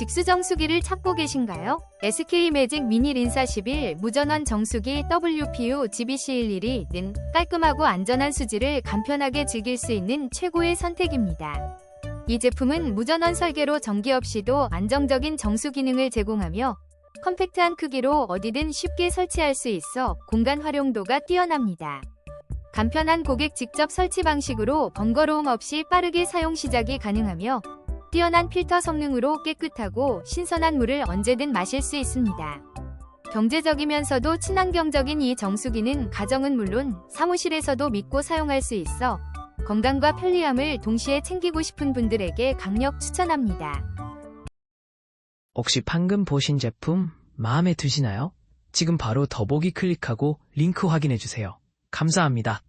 직수 정수기를 찾고 계신가요? SK 매직 미니 린사 11 무전원 정수기 WPU GBC11는 깔끔하고 안전한 수지를 간편하게 즐길 수 있는 최고의 선택입니다. 이 제품은 무전원 설계로 전기 없이도 안정적인 정수 기능을 제공하며 컴팩트한 크기로 어디든 쉽게 설치할 수 있어 공간 활용도가 뛰어납니다. 간편한 고객 직접 설치 방식으로 번거로움 없이 빠르게 사용 시작이 가능하며 뛰어난 필터 성능으로 깨끗하고 신선한 물을 언제든 마실 수 있습니다. 경제적이면서도 친환경적인 이 정수기는 가정은 물론 사무실에서도 믿고 사용할 수 있어 건강과 편리함을 동시에 챙기고 싶은 분들에게 강력 추천합니다. 혹시 방금 보신 제품 마음에 드시나요? 지금 바로 더보기 클릭하고 링크 확인해주세요. 감사합니다.